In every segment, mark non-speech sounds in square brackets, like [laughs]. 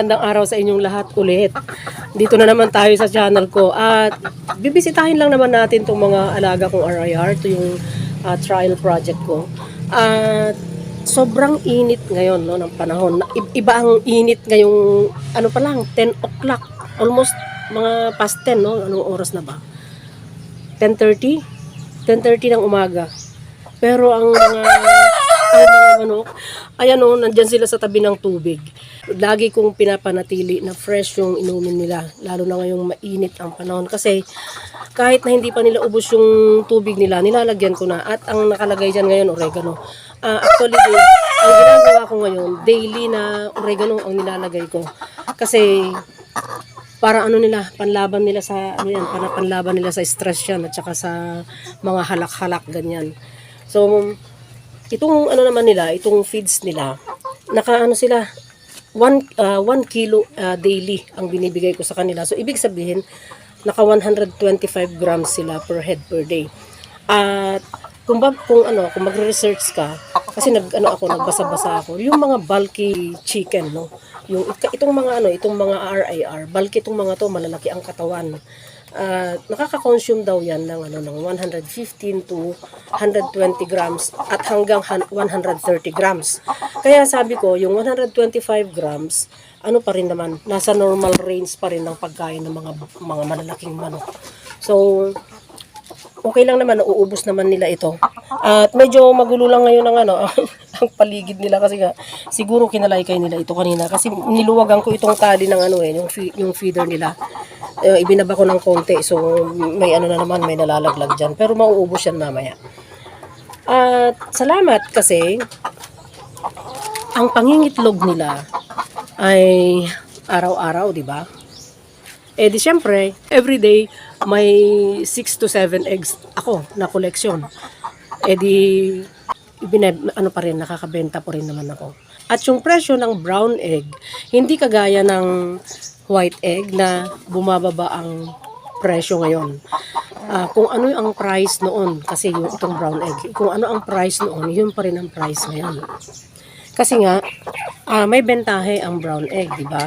magandang araw sa inyong lahat ulit. Dito na naman tayo sa channel ko at bibisitahin lang naman natin itong mga alaga kong RIR, ito yung ah, trial project ko. At sobrang init ngayon no, ng panahon. Iba ang init ngayong ano pa lang, 10 o'clock. Almost mga past 10, no? Anong oras na ba? 10.30? 10.30 ng umaga. Pero ang mga mga manok, ayan o, nandyan sila sa tabi ng tubig. Lagi kong pinapanatili na fresh yung inumin nila, lalo na ngayong mainit ang panahon. Kasi kahit na hindi pa nila ubos yung tubig nila, nilalagyan ko na. At ang nakalagay dyan ngayon, oregano. Ah, actually, day, ang ginagawa ko ngayon, daily na oregano ang nilalagay ko. Kasi para ano nila, panlaban nila sa, ano yan, para panlaban nila sa stress yan at saka sa mga halak-halak, ganyan. So, itong ano naman nila, itong feeds nila, naka ano sila, 1 uh, one kilo uh, daily ang binibigay ko sa kanila. So, ibig sabihin, naka 125 grams sila per head per day. At kung ba, kung ano, kung magre-research ka, kasi nag ano ako, nagbasa-basa ako, yung mga bulky chicken, no. Yung it- itong mga ano, itong mga RIR, bulky itong mga to, malalaki ang katawan. Uh, nakaka-consume daw yan ng ano ng 115 to 120 grams at hanggang han- 130 grams. Kaya sabi ko, yung 125 grams, ano pa rin naman, nasa normal range pa rin ng pagkain ng mga mga malalaking manok. So, okay lang naman, nauubos naman nila ito. At medyo magulo lang ngayon ang ano, [laughs] ang paligid nila kasi nga siguro kinalaykay nila ito kanina kasi niluwagan ko itong tali ng ano eh, yung yung feeder nila. Eh, ibinaba ko ng konti so may ano na naman, may nalalaglag diyan. Pero mauubos yan mamaya. At salamat kasi ang pangingitlog nila ay araw-araw, di ba? Eh di syempre, everyday may 6 to 7 eggs ako na koleksyon. Eh di ibineb, ano pa rin, nakakabenta po rin naman ako. At yung presyo ng brown egg, hindi kagaya ng white egg na bumababa ang presyo ngayon. Ah, kung ano ang price noon, kasi yung itong brown egg, kung ano ang price noon, yun pa rin ang price ngayon. Kasi nga, ah, may bentahe ang brown egg, di ba?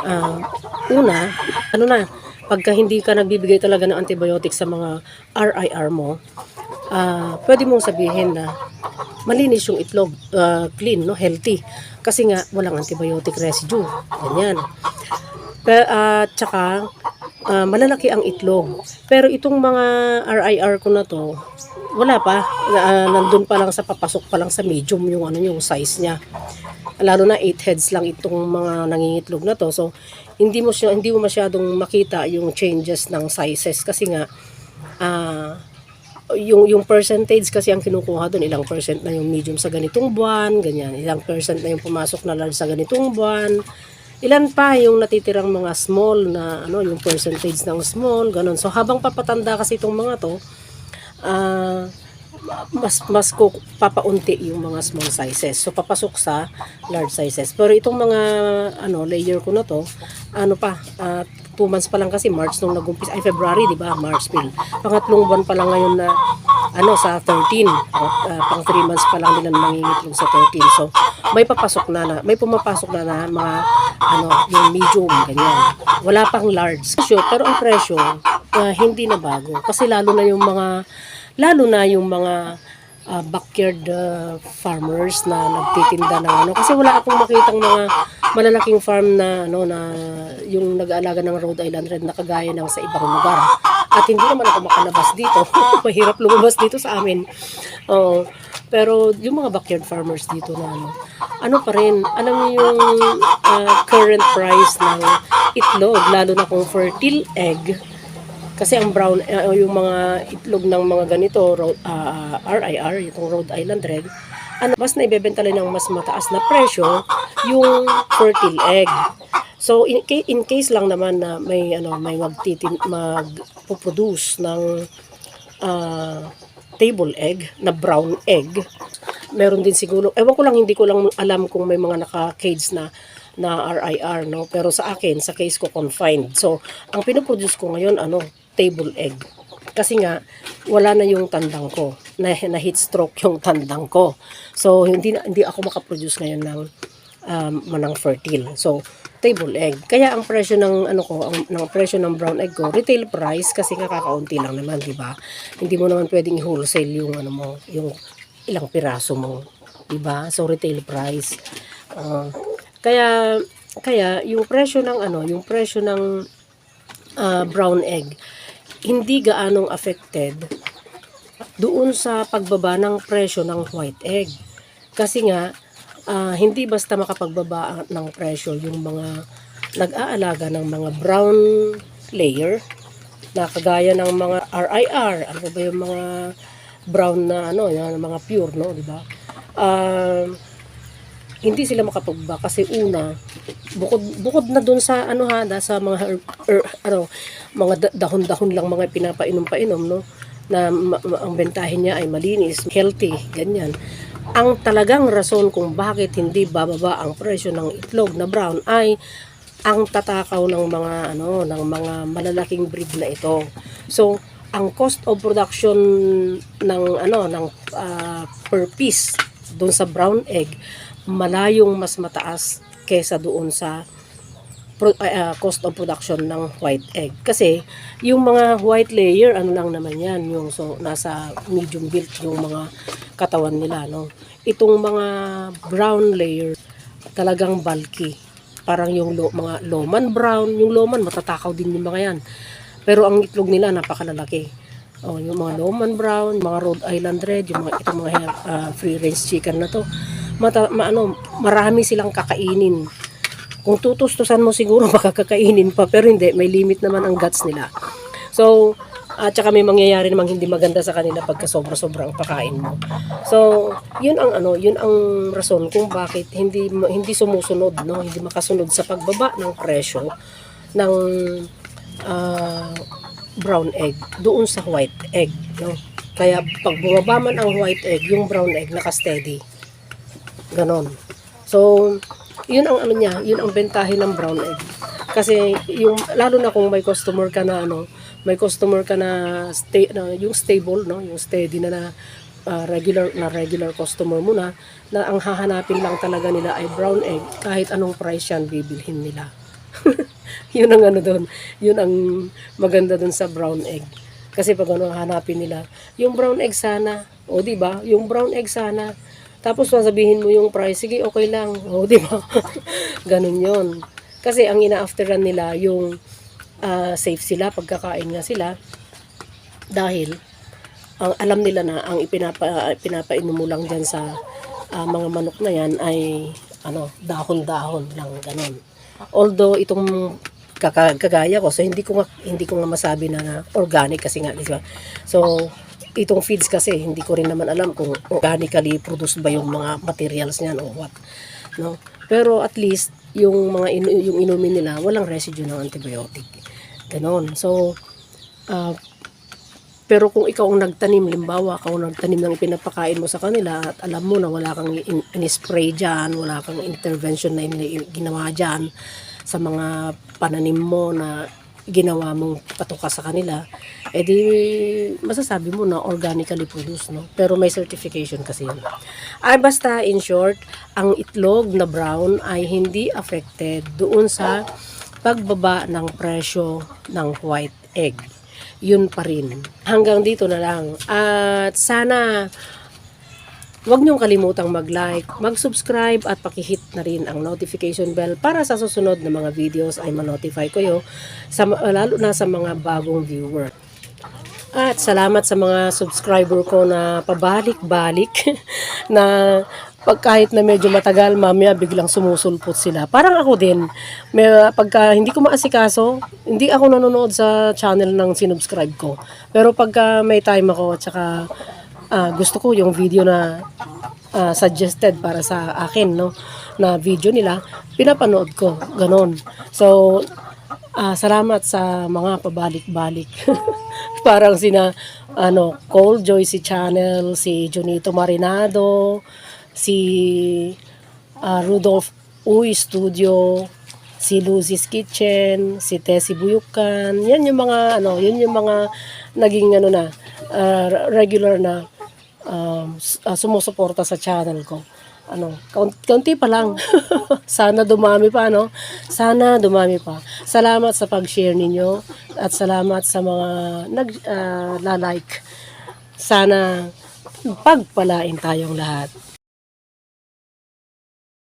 Ah, una, ano na, pagka hindi ka nagbibigay talaga ng antibiotic sa mga RIR mo, ah, pwede mong sabihin na malinis yung itlog, ah, clean, no, healthy. Kasi nga, walang antibiotic residue. Ganyan. Pero, saka, ah, malalaki ang itlog. Pero itong mga RIR ko na to, wala pa. Ah, nandun pa lang sa papasok pa lang sa medium yung ano yung size niya. Lalo na 8 heads lang itong mga nangingitlog na to. So, hindi mo siya hindi mo masyadong makita yung changes ng sizes kasi nga ah yung yung percentage kasi ang kinukuha doon ilang percent na yung medium sa ganitong buwan, ganyan. Ilang percent na yung pumasok na large sa ganitong buwan. Ilan pa yung natitirang mga small na ano yung percentage ng small, ganun. So habang papatanda kasi itong mga to, ah mas mas ko papaunti yung mga small sizes. So papasok sa large sizes. Pero itong mga ano layer ko na to, ano pa, 2 months pa lang kasi March nung nagumpis ay February, 'di ba? March April. Pangatlong buwan pa lang ngayon na ano sa 13. At, ah, pang 3 months pa lang nila nangingitlog sa 13. So may papasok na, na may pumapasok na na mga ano yung medium ganyan. Wala pang large. Presyo, pero ang presyo ah, hindi na bago kasi lalo na yung mga lalo na yung mga ah, backyard ah, farmers na nagtitinda ng ano kasi wala akong makitang mga malalaking farm na ano na yung nag-aalaga ng Rhode Island Red na kagaya ng sa ibang lugar at hindi naman ako makalabas dito [laughs] mahirap lumabas dito sa amin Oo. pero yung mga backyard farmers dito na ano ano pa rin alam niyo yung ah, current price ng itlog lalo na kung fertile egg kasi ang brown, uh, yung mga itlog ng mga ganito, ro- ah, RIR, itong Rhode Island Red, ano, mas naibebenta rin ng mas mataas na presyo yung fertile egg. So in, in case lang naman na may ano may magtitin magpo-produce ng ah, table egg na brown egg, meron din siguro, ewan ko lang hindi ko lang alam kung may mga naka-cage na na RIR no? Pero sa akin sa case ko confined. So ang pinoproduce ko ngayon ano table egg. Kasi nga wala na yung tandang ko. Na, na heat stroke yung tandang ko. So hindi hindi ako makaproduce ngayon ng um, manang fertile. So table egg. Kaya ang presyo ng ano ko, ang, ng presyo ng brown egg ko, retail price kasi nga kakaunti lang naman, 'di ba? Hindi mo naman pwedeng i-wholesale yung ano mo, yung ilang piraso mo, 'di ba? So retail price. Ah, kaya kaya yung presyo ng ano, yung presyo ng ah, brown egg hindi gaanong affected doon sa pagbaba ng presyo ng white egg. Kasi nga, ah, hindi basta makapagbaba ng presyo yung mga nag-aalaga ng mga brown layer na kagaya ng mga RIR, ano ba yung mga brown na ano, yung mga pure, no, di ba? Ah, hindi sila makapagbaba kasi una bukod bukod na doon sa ano ha sa mga herb, er, ano mga da- dahon-dahon lang mga pinapainom-painom no na ma- ma- ang bentahin niya ay malinis, healthy, ganyan. Ang talagang rason kung bakit hindi bababa ang presyo ng itlog na brown ay ang tatakaw ng mga ano ng mga malalaking breed na ito. So, ang cost of production ng ano ng ah, per piece doon sa brown egg malayong mas mataas kesa doon sa pro- ah, cost of production ng white egg. Kasi yung mga white layer, ano lang naman yan, yung so, nasa medium built yung mga katawan nila. No? Itong mga brown layer, talagang bulky. Parang yung lo, mga loman brown, yung loman matatakaw din yung mga yan. Pero ang itlog nila napakalalaki. Oh, yung mga loman brown, mga Rhode Island red, yung mga itong mga ah, free range chicken na to. Mata, ma, ano, marami silang kakainin. Kung tutustusan mo siguro [laughs] baka kakainin pa pero hindi may limit naman ang guts nila. So at saka may mangyayari namang hindi maganda sa kanila pagka sobra-sobra ang pakain mo. So, yun ang ano, yun ang rason kung bakit hindi hindi sumusunod, no? Hindi makasunod sa pagbaba ng presyo ng ah, brown egg doon sa white egg, no? Kaya pag bumaba man ang white egg, yung brown egg naka-steady. Ganon. So, yun ang ano niya, yun ang bentahe ng brown egg. Kasi yung lalo na kung may customer ka na ano, may customer ka na stay na yung stable no, yung steady na na ah, regular na regular customer mo na na ang hahanapin lang talaga nila ay brown egg kahit anong price yan bibilhin nila. [laughs] yun ang ano doon, yun ang maganda doon sa brown egg. Kasi pag ano hanapin nila, yung brown egg sana, o di ba? Yung brown egg sana. Tapos sasabihin mo yung price, sige okay lang, o di ba? [laughs] Ganun yon. Kasi ang ina-afteran nila yung ah, safe sila, pagkakain nga sila. Dahil ang alam nila na ang ipinapa, pinapainom mo lang dyan sa ah, mga manok na yan ay ano, dahon-dahon lang ganun. Although itong kagaya ko, so hindi ko nga, hindi ko nga masabi na, organic kasi nga, di? So, itong feeds kasi hindi ko rin naman alam kung organically produced ba yung mga materials niyan o what. No? Pero at least yung mga inu- yung inumin nila walang residue ng antibiotic. Ganon. So, ah, pero kung ikaw ang nagtanim, limbawa, ikaw ang nagtanim ng pinapakain mo sa kanila at alam mo na wala kang in, in-spray dyan, wala kang intervention na in- ginawa dyan sa mga pananim mo na ginawa mong patuka sa kanila, edi masasabi mo na organically produced, no? Pero may certification kasi yun. Ay basta, in short, ang itlog na brown ay hindi affected doon sa pagbaba ng presyo ng white egg yun pa rin. Hanggang dito na lang. At sana Huwag niyong kalimutang mag-like, mag-subscribe at pakihit na rin ang notification bell para sa susunod na mga videos ay ma-notify kayo sa, lalo na sa mga bagong viewer. At salamat sa mga subscriber ko na pabalik-balik [laughs] na pag kahit na medyo matagal, mamaya biglang sumusulpot sila. Parang ako din, may, pagka hindi ko maasikaso, hindi ako nanonood sa channel ng sinubscribe ko. Pero pagka may time ako at saka ah, gusto ko yung video na ah, suggested para sa akin, no, na video nila, pinapanood ko, ganon. So, Ah, salamat sa mga pabalik-balik. [laughs] Parang sina ano, Cole Joyce Channel, si Junito Marinado, si ah, Rudolph Uy Studio, si Lucy's Kitchen, si Tessie Buyukan. Yan yung mga ano, yun yung mga naging ano na ah, regular na um, ah, sumusuporta sa channel ko. ano, kaunti, pa lang. [laughs] Sana dumami pa, no? Sana dumami pa. Salamat sa pag-share ninyo at salamat sa mga nag-like. Sana pagpalain tayong lahat.